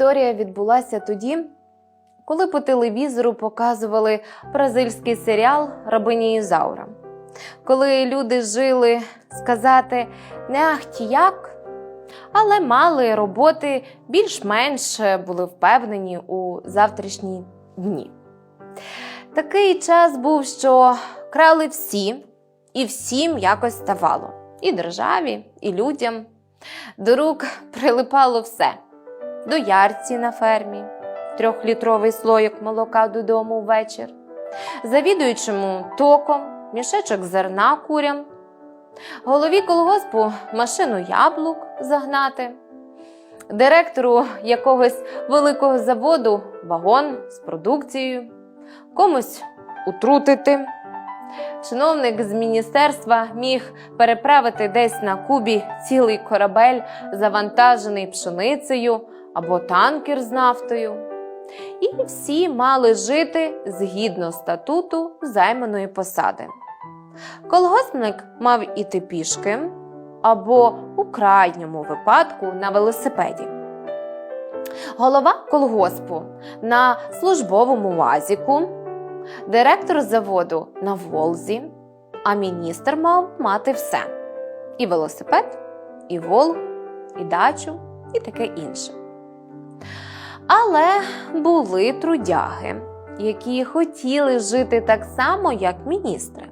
історія відбулася тоді, коли по телевізору показували бразильський серіал Рабиня Ізаура. Коли люди жили сказати не ахті як, але мали роботи більш-менш були впевнені у завтрашні дні. Такий час був, що крали всі, і всім якось ставало. І державі, і людям. До рук прилипало все: до ярці на фермі, трьохлітровий слоїк молока додому ввечір, завідуючому током, мішечок зерна курям, голові колгоспу машину яблук загнати, директору якогось великого заводу вагон з продукцією, комусь утрутити. Чиновник з міністерства міг переправити десь на Кубі цілий корабель, завантажений пшеницею або танкер з нафтою. І всі мали жити згідно статуту займаної посади. Колгоспник мав іти пішки або у крайньому випадку на велосипеді. Голова колгоспу на службовому вазіку директор заводу на Волзі, а міністр мав мати все: і велосипед, і Волг, і дачу, і таке інше. Але були трудяги, які хотіли жити так само, як міністри.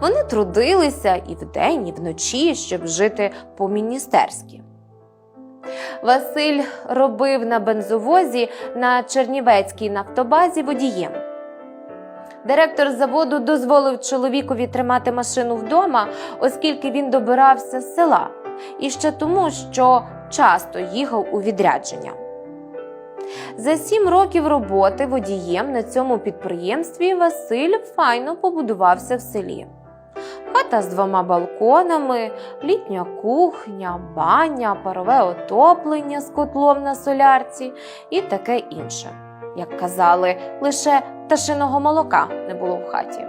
Вони трудилися і вдень, і вночі, щоб жити по-міністерськи. Василь робив на бензовозі на Чернівецькій нафтобазі водієм. Директор заводу дозволив чоловікові тримати машину вдома, оскільки він добирався з села, і ще тому, що часто їхав у відрядження. За сім років роботи водієм на цьому підприємстві Василь файно побудувався в селі. Хата з двома балконами, літня кухня, баня, парове отоплення з котлом на солярці і таке інше. Як казали, лише пташиного молока не було в хаті.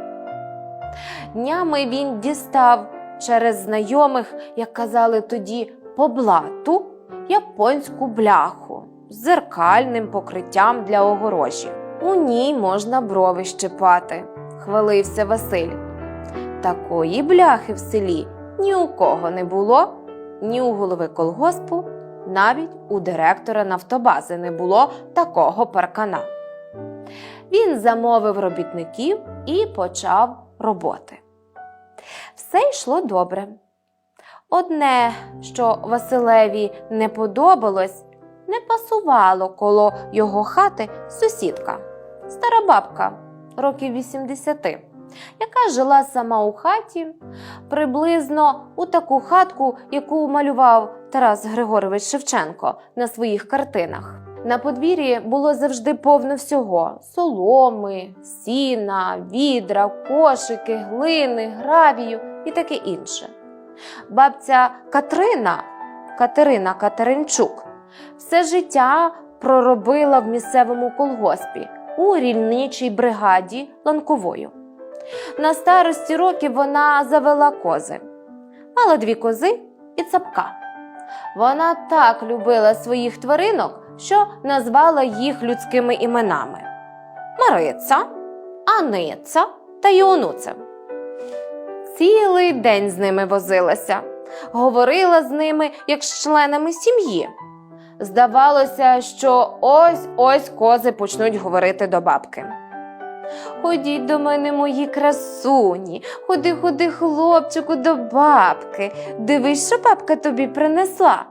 Днями він дістав через знайомих, як казали тоді, по блату японську бляху з зеркальним покриттям для огорожі. У ній можна брови щепати, хвалився Василь. Такої бляхи в селі ні у кого не було, ні у голови колгоспу, навіть у директора нафтобази не було такого паркана. Він замовив робітників і почав роботи. Все йшло добре. Одне, що Василеві не подобалось, не пасувало коло його хати сусідка, стара бабка років 80, яка жила сама у хаті, приблизно у таку хатку, яку малював Тарас Григорович Шевченко на своїх картинах. На подвір'ї було завжди повно всього: соломи, сіна, відра, кошики, глини, гравію і таке інше. Бабця Катрина, Катерина Катеринчук, все життя проробила в місцевому колгоспі у рільничій бригаді ланковою. На старості років вона завела кози, мала дві кози і цапка. Вона так любила своїх тваринок, що назвала їх людськими іменами Мариця, Аниця та Іонуця. Цілий день з ними возилася, говорила з ними як з членами сім'ї. Здавалося, що ось ось кози почнуть говорити до бабки. Ходіть до мене, мої красуні, ходи, ходи, хлопчику, до бабки. Дивись, що бабка тобі принесла.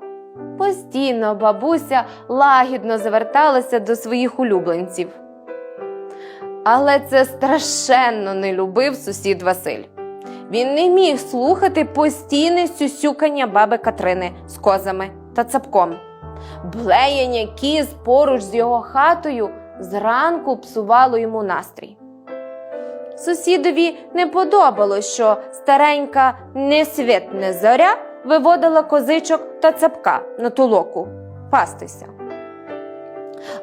Постійно бабуся лагідно заверталася до своїх улюбленців. Але це страшенно не любив сусід Василь. Він не міг слухати постійне сюсюкання баби Катрини з козами та цапком. Блеяння кіз поруч з його хатою зранку псувало йому настрій. Сусідові не подобалось, що старенька несвітне зоря виводила козичок та цапка на толоку пастися.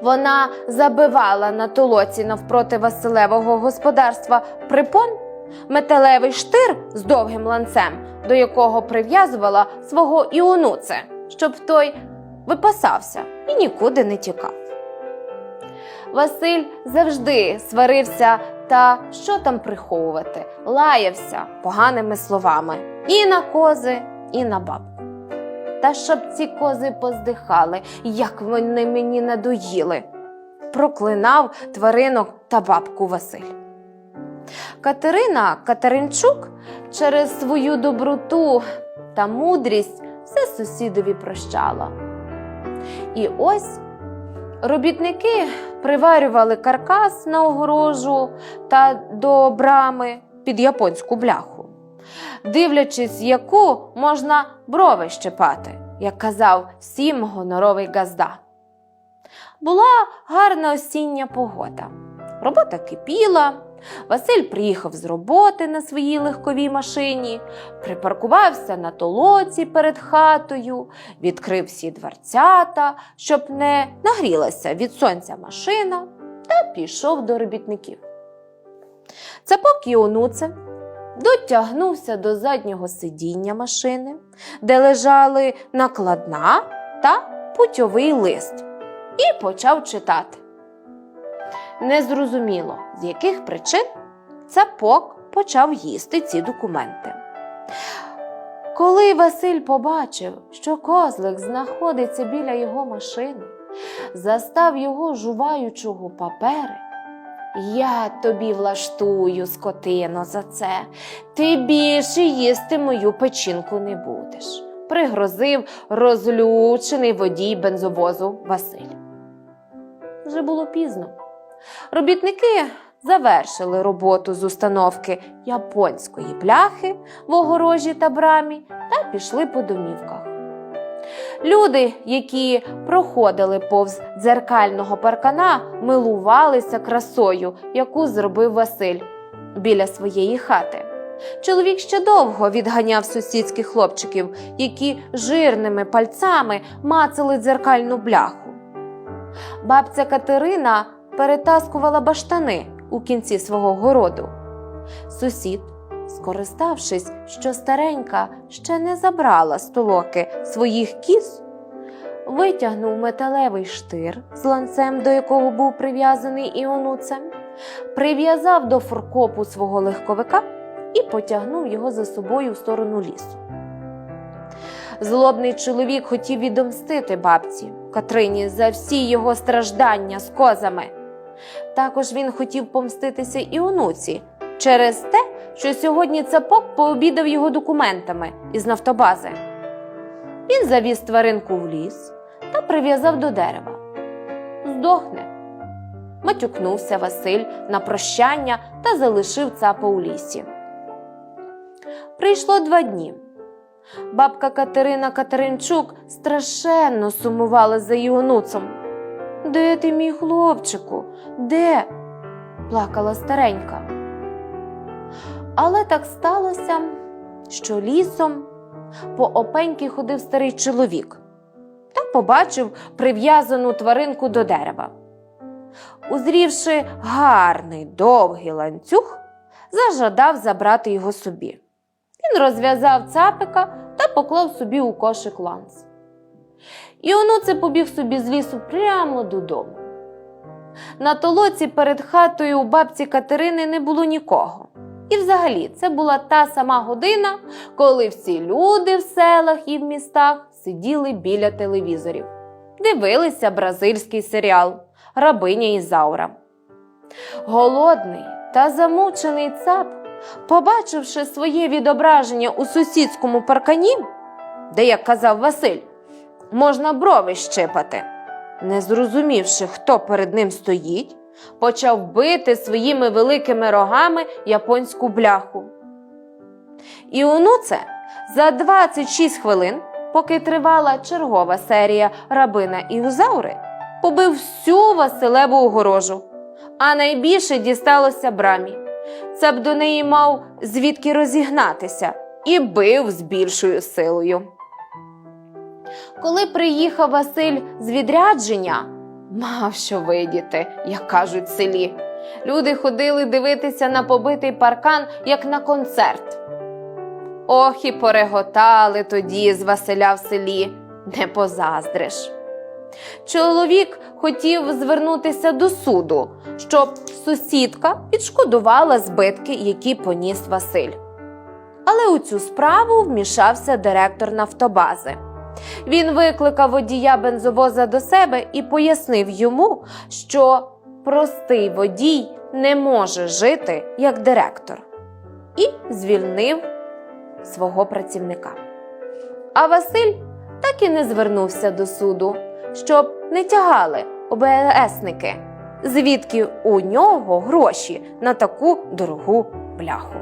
Вона забивала на толоці навпроти Василевого господарства припон металевий штир з довгим ланцем, до якого прив'язувала свого іонуце, щоб той випасався, і нікуди не тікав. Василь завжди сварився та що там приховувати, лаявся поганими словами і на кози, і на бабку. Та щоб ці кози поздихали, як вони мені надоїли, проклинав тваринок та бабку Василь. Катерина Катеринчук через свою доброту та мудрість все сусідові прощала. І ось робітники приварювали каркас на огорожу та до брами під японську бляху, дивлячись, яку можна брови щепати, як казав всім гоноровий газда. Була гарна осіння погода. Робота кипіла. Василь приїхав з роботи на своїй легковій машині, припаркувався на толоці перед хатою, відкрив всі дверцята, щоб не нагрілася від сонця машина, та пішов до робітників. Цапок і онуце дотягнувся до заднього сидіння машини, де лежали накладна та путьовий лист, і почав читати. Незрозуміло, з яких причин цапок почав їсти ці документи. Коли Василь побачив, що козлик знаходиться біля його машини, застав його жуваючого папери. Я тобі влаштую, скотино, за це. Ти більше їсти мою печінку не будеш, пригрозив розлючений водій бензовозу Василь. Вже було пізно. Робітники завершили роботу з установки японської бляхи в огорожі та брамі та пішли по домівках. Люди, які проходили повз дзеркального паркана, милувалися красою, яку зробив Василь біля своєї хати. Чоловік ще довго відганяв сусідських хлопчиків, які жирними пальцями мацали дзеркальну бляху. Бабця Катерина перетаскувала баштани у кінці свого городу. Сусід, скориставшись, що старенька ще не забрала з толоки своїх кіз, витягнув металевий штир з ланцем, до якого був прив'язаний іонуцем, прив'язав до форкопу свого легковика і потягнув його за собою в сторону лісу. Злобний чоловік хотів відомстити бабці Катрині за всі його страждання з козами. Також він хотів помститися і онуці через те, що сьогодні цапок пообідав його документами із нафтобази. Він завіз тваринку в ліс та прив'язав до дерева. Здохне. Матюкнувся Василь на прощання та залишив цапа у лісі. Прийшло два дні. Бабка Катерина Катеринчук страшенно сумувала за Іонуцом. Де ти, мій хлопчику? Де? плакала старенька. Але так сталося, що лісом по опеньки ходив старий чоловік та побачив прив'язану тваринку до дерева. Узрівши гарний довгий ланцюг, зажадав забрати його собі. Він розв'язав цапика та поклав собі у кошик ланц. І онуце побіг собі з лісу прямо додому. На толоці перед хатою у бабці Катерини не було нікого. І взагалі це була та сама година, коли всі люди в селах і в містах сиділи біля телевізорів, дивилися бразильський серіал Рабиня Ізаура. Голодний та замучений цап, побачивши своє відображення у сусідському паркані, де, як казав Василь, можна брови щипати. Не зрозумівши, хто перед ним стоїть, почав бити своїми великими рогами японську бляху. І онуце за 26 хвилин, поки тривала чергова серія рабина і побив всю Василеву огорожу, а найбільше дісталося брамі. Це б до неї мав звідки розігнатися і бив з більшою силою. Коли приїхав Василь з відрядження, мав що видіти, як кажуть в селі. Люди ходили дивитися на побитий паркан, як на концерт. Ох, і пореготали тоді з Василя в селі, не позаздриш. чоловік хотів звернутися до суду, щоб сусідка відшкодувала збитки, які поніс Василь. Але у цю справу вмішався директор Нафтобази. Він викликав водія бензовоза до себе і пояснив йому, що простий водій не може жити як директор, і звільнив свого працівника. А Василь так і не звернувся до суду, щоб не тягали ОБСники, звідки у нього гроші на таку дорогу бляху.